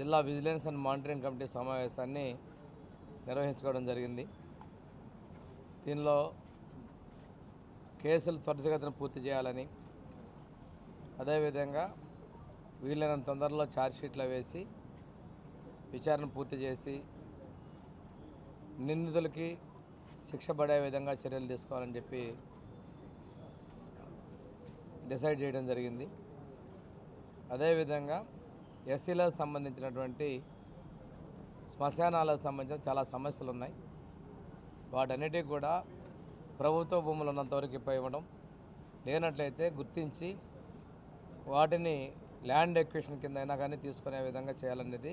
జిల్లా vigilance and monitoring committee సమావేశాన్ని నిర్వహించుకోవడం జరిగింది. దీనిలో కేసులు త్వరితగతిన పూర్తి చేయాలని అదేవిధంగా వీలైనంత తొందరలో ఛార్జ్షీట్లు వేసి విచారణ పూర్తి చేసి నిందితులకి శిక్ష పడే విధంగా చర్యలు తీసుకోవాలని చెప్పి డిసైడ్ చేయడం జరిగింది. అదేవిధంగా ఎస్సీలకు సంబంధించినటువంటి శ్మశానాలకు సంబంధించిన చాలా సమస్యలు ఉన్నాయి వాటన్నిటికి కూడా ప్రభుత్వ భూములు ఉన్నంతవరకు ఇప్ప ఇవ్వడం లేనట్లయితే గుర్తించి వాటిని ల్యాండ్ ఎక్విషన్ కింద అయినా కానీ తీసుకునే విధంగా చేయాలనేది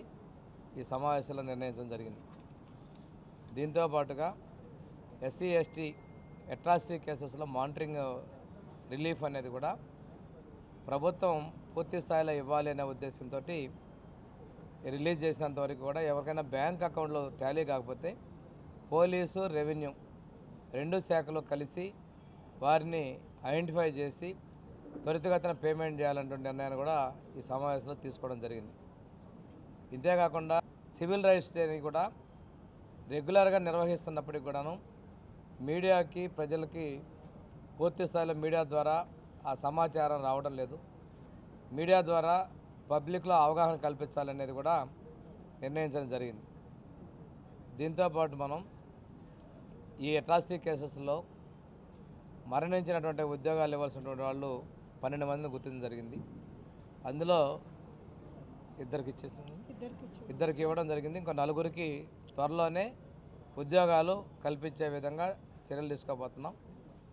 ఈ సమావేశంలో నిర్ణయించడం జరిగింది. దీంతో పాటుగా ఎస్సీ ఎస్టీ అట్రాసిటీ కేసెస్లో మానిటరింగ్ రిలీఫ్ అనేది కూడా ప్రభుత్వం పూర్తి స్థాయిలో ఇవ్వాలి అనే ఉద్దేశంతో రిలీజ్ చేసినంత వరకు కూడా ఎవరికైనా బ్యాంక్ అకౌంట్లో టాలీ కాకపోతే పోలీసు రెవెన్యూ రెండు శాఖలు కలిసి వారిని ఐడెంటిఫై చేసి త్వరితగతిన పేమెంట్ చేయాలంటే నిర్ణయాన్ని కూడా ఈ సమావేశంలో తీసుకోవడం జరిగింది. ఇంతేకాకుండా సివిల్ రిజిస్ట్రీని కూడా రెగ్యులర్గా నిర్వహిస్తున్నప్పటికి కూడాను మీడియాకి ప్రజలకి పూర్తి స్థాయిలో మీడియా ద్వారా ఆ సమాచారం రావడం లేదు. మీడియా ద్వారా పబ్లిక్లో అవగాహన కల్పించాలనేది కూడా నిర్ణయించడం జరిగింది. దీంతోపాటు మనం ఈ అట్రాసిటీ కేసెస్లో మరణించినటువంటి ఉద్యోగాలు ఇవ్వాల్సినటువంటి వాళ్ళు పన్నెండు మందిని గుర్తించడం జరిగింది. అందులో ఇద్దరికి ఇచ్చేసాము ఇద్దరికి ఇవ్వడం జరిగింది. ఇంకో నలుగురికి త్వరలోనే ఉద్యోగాలు కల్పించే విధంగా చర్యలు తీసుకోబోతున్నాం.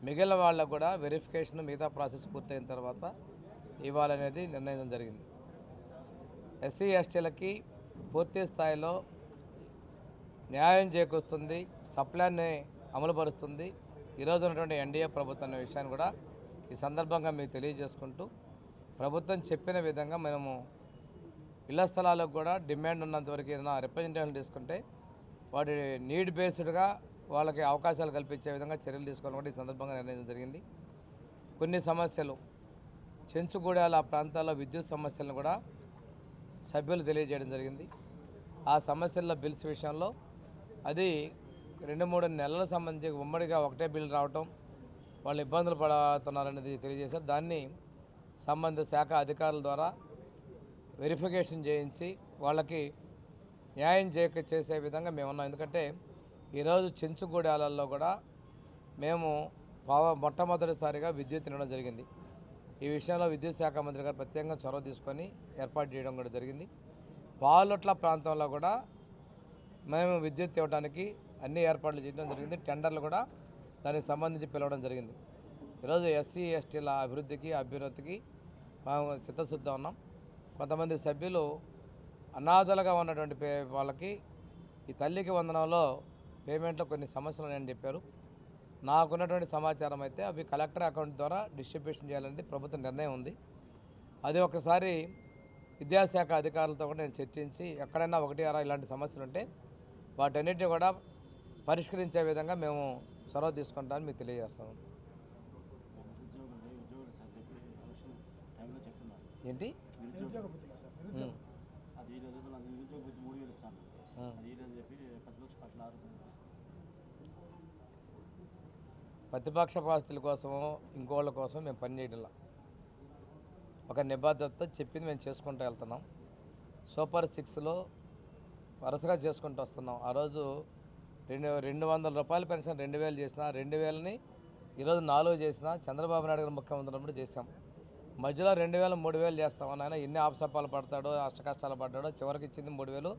మిగిలిన వాళ్ళకు కూడా వెరిఫికేషన్ మిగతా ప్రాసెస్ పూర్తయిన తర్వాత ఇవ్వాలనేది నిర్ణయించడం జరిగింది. ఎస్సీ ఎస్టీలకి పూర్తి స్థాయిలో న్యాయం చేకూరుస్తుంది సప్లాన్ని అమలుపరుస్తుంది. ఈరోజు ఉన్నటువంటి ఎన్డీఏ ప్రభుత్వం అనే విషయాన్ని కూడా ఈ సందర్భంగా మీకు తెలియజేసుకుంటూ ప్రభుత్వం చెప్పిన విధంగా మనము ఇళ్ళ స్థలాలకు కూడా డిమాండ్ ఉన్నంత వరకు ఏదైనా రిప్రజెంటేషన్ తీసుకుంటే వాటి నీడ్ బేస్డ్గా వాళ్ళకి అవకాశాలు కల్పించే విధంగా చర్యలు తీసుకోవాలని కూడా ఈ సందర్భంగా నిర్ణయించడం జరిగింది. కొన్ని సమస్యలు చెంచుగూడాల ఆ ప్రాంతాల్లో విద్యుత్ సమస్యలను కూడా సభ్యులు తెలియజేయడం జరిగింది. ఆ సమస్యల్లో బిల్స్ విషయంలో అది రెండు మూడు నెలల సంబంధించి ఉమ్మడిగా ఒకటే బిల్ రావటం వాళ్ళు ఇబ్బందులు పడుతున్నారనేది తెలియజేశారు. దాన్ని సంబంధిత శాఖ అధికారుల ద్వారా వెరిఫికేషన్ చేయించి వాళ్ళకి న్యాయం చేయక చేసే విధంగా మేము ఉన్నాం ఎందుకంటే ఈరోజు చెంచుగూడాలలో కూడా మేము పవ మొట్టమొదటిసారిగా విద్యుత్ ఇవ్వడం జరిగింది. ఈ విషయంలో విద్యుత్ శాఖ మంత్రి గారు ప్రత్యేకంగా చొరవ తీసుకొని ఏర్పాటు చేయడం కూడా జరిగింది. పాలొట్ల ప్రాంతంలో కూడా మేము విద్యుత్ ఇవ్వడానికి అన్ని ఏర్పాట్లు చేయడం జరిగింది. టెండర్లు కూడా దానికి సంబంధించి పిలవడం జరిగింది. ఈరోజు ఎస్సీ ఎస్టీల అభివృద్ధికి అభ్యున్నతికి మేము చిత్తశుద్ధం ఉన్నాం. కొంతమంది సభ్యులు అనాథలుగా ఉన్నటువంటి పే వాళ్ళకి ఈ తల్లికి వందనంలో పేమెంట్లో కొన్ని సమస్యలు ఉన్నాయని చెప్పారు. నాకున్నటువంటి సమాచారం అయితే అవి కలెక్టర్ అకౌంట్ ద్వారా డిస్ట్రిబ్యూషన్ చేయాలనేది ప్రభుత్వ నిర్ణయం ఉంది. అది ఒకసారి విద్యాశాఖ అధికారులతో కూడా నేను చర్చించి ఎక్కడైనా ఒకటి అరా ఇలాంటి సమస్యలు ఉంటే వాటన్నిటిని కూడా పరిష్కరించే విధంగా మేము చొరవ తీసుకుంటామని మీకు చెప్పి చెప్తున్నారు ఏంటి. అది ఈ రోజు నాకు నిరుద్యోగ వృత్తి మూడు వేలు ఇస్తాను ఉం. అది ఈ రోజు చెప్పి ప్రతిపక్ష పార్టీల కోసమో ఇంకోళ్ళ కోసం మేము పనిచేయడంలా ఒక నిబద్ధతతో చెప్పింది మేము చేసుకుంటూ వెళ్తున్నాం. సూపర్ సిక్స్లో వరుసగా చేసుకుంటూ వస్తున్నాం. ఆ రోజు రెండు రెండు వందల రూపాయల పెన్షన్ రెండు వేలు చేసిన రెండు వేలని ఈరోజు నాలుగు చేసిన చంద్రబాబు నాయుడు గారు ముఖ్యమంత్రి ఉన్నప్పుడు చేసాం మధ్యలో రెండు వేలు మూడు వేలు చేస్తామని ఆయన ఎన్ని ఆపసపాలు పడతాడో అష్ట కష్టాలు పడ్డాడో చివరికి ఇచ్చింది మూడు వేలు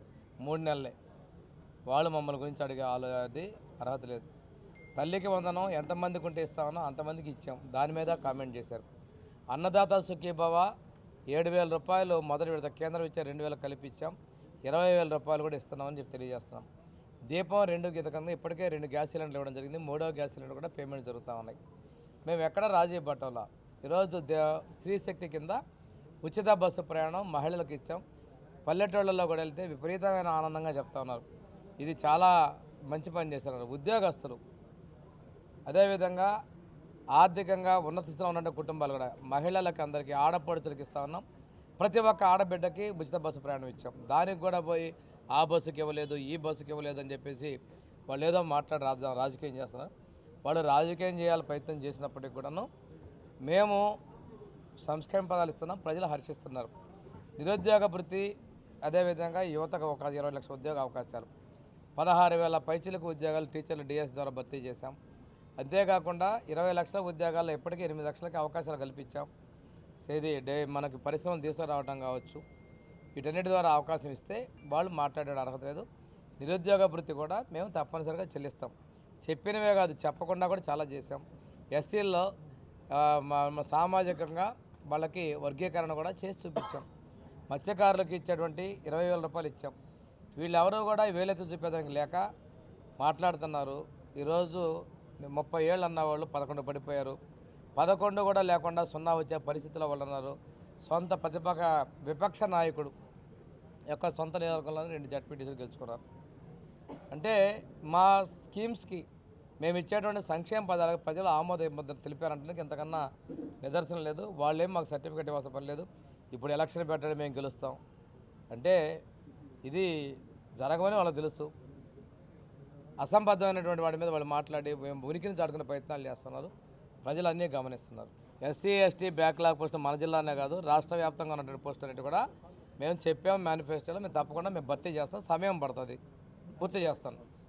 మూడు నెలలే. వాళ్ళు మమ్మల్ని గురించి అడిగే ఆలో అది అర్హత లేదు. తల్లికి వందనం ఎంతమందికి ఉంటే ఇస్తామనో అంతమందికి ఇచ్చాం. దాని మీద కామెంట్ చేశారు. అన్నదాత సుఖీభవ ఏడు వేల రూపాయలు మొదటి విడత కేంద్రం ఇచ్చే రెండు వేలు కలిపి ఇచ్చాం. ఇరవై వేల రూపాయలు కూడా ఇస్తున్నామని చెప్పి తెలియజేస్తున్నాం. దీపం రెండు గీతకంగా ఇప్పటికే రెండు గ్యాస్ సిలిండర్లు ఇవ్వడం జరిగింది. మూడో గ్యాస్ సిలిండర్ కూడా పేమెంట్ జరుగుతూ ఉన్నాయి. మేము ఎక్కడ రాజీ పట్టంలా ఈరోజు స్త్రీ శక్తి కింద ఉచిత బస్సు ప్రయాణం మహిళలకు ఇచ్చాం. పల్లెటూళ్ళలో కూడా వెళ్తే విపరీతమైన ఆనందంగా చెప్తా ఉన్నారు. ఇది చాలా మంచి పని చేస్తున్నారు ఉద్యోగస్తులు. అదేవిధంగా ఆర్థికంగా ఉన్నత స్థితిలో ఉన్న కుటుంబాలు కూడా మహిళలకు అందరికీ ఆడపడుచులకు ఇస్తా ఉన్నాం. ప్రతి ఒక్క ఆడబిడ్డకి ఉచిత బస్సు ప్రయాణం ఇచ్చాం. దానికి కూడా పోయి ఆ బస్సుకి ఇవ్వలేదు ఈ బస్సుకి ఇవ్వలేదు అని చెప్పేసి వాళ్ళు ఏదో మాట్లాడి రాజ రాజకీయం చేస్తున్నారు. వాళ్ళు రాజకీయం చేయాలి ప్రయత్నం చేసినప్పటికి కూడాను మేము సంస్కరణ పదాలు ఇస్తున్నాం ప్రజలు హర్షిస్తున్నారు. నిరుద్యోగ వృత్తి అదేవిధంగా యువతకు ఒక ఇరవై లక్షల ఉద్యోగ అవకాశాలు. పదహారు వేల పైచిలకు ఉద్యోగాలు టీచర్లు డిఎస్ ద్వారా భర్తీ చేశాం. అంతేకాకుండా ఇరవై లక్షల ఉద్యోగాల్లో ఇప్పటికీ ఎనిమిది లక్షలకి అవకాశాలు కల్పించాం. సేది డే మనకి పరిశ్రమలు తీసుకురావడం కావచ్చు. వీటన్నిటి ద్వారా అవకాశం ఇస్తే వాళ్ళు మాట్లాడే అర్హత లేదు. నిరుద్యోగ వృత్తి కూడా మేము తప్పనిసరిగా చెల్లిస్తాం. చెప్పినవే కాదు చెప్పకుండా కూడా చాలా చేసాం ఎస్సీల్లో సామాజికంగా వాళ్ళకి వర్గీకరణ కూడా చేసి చూపించాం. మత్స్యకారులకు ఇచ్చేటువంటి ఇరవై వేల రూపాయలు ఇచ్చాం. వీళ్ళెవరూ కూడా వేలెత్తి చూపేదానికి లేక మాట్లాడుతున్నారు. ఈరోజు ముప్పై ఏళ్ళు అన్న వాళ్ళు పదకొండు పడిపోయారు. పదకొండు కూడా లేకుండా సున్నా వచ్చే పరిస్థితిలో వాళ్ళు ఉన్నారు. సొంత ప్రతిపక్ష విపక్ష నాయకుడు యొక్క సొంత నియోజకవర్గంలో రెండు జడ్పీటీసీలు గెలుచుకున్నారు. అంటే మా స్కీమ్స్కి మేము ఇచ్చేటువంటి సంక్షేమ పదాలకు ప్రజలు ఆమోద ముద్ర తెలిపారంటే ఇంతకన్నా నిదర్శనం లేదు. వాళ్ళేం మాకు సర్టిఫికేట్ ఇవ్వాల్సిన పని లేదు. ఇప్పుడు ఎలక్షన్ పెట్టడం మేము గెలుస్తాం. అంటే ఇది జరగమని వాళ్ళకి తెలుసు. అసంబద్ధమైనటువంటి వాటి మీద వాళ్ళు మాట్లాడి మేము ఉనికిని చాటుకునే ప్రయత్నాలు చేస్తున్నారు. ప్రజలు అన్నీ గమనిస్తున్నారు. ఎస్సీ ఎస్టీ బ్యాక్లాగ్ పోస్టులు మన జిల్లానే కాదు రాష్ట్ర వ్యాప్తంగా ఉన్నటువంటి పోస్టులు అనేవి కూడా మేము చెప్పాము మేనిఫెస్టోలో మేము తప్పకుండా మేము భర్తీ చేస్తాం సమయం పడుతుంది. పూర్తి చేస్తాను.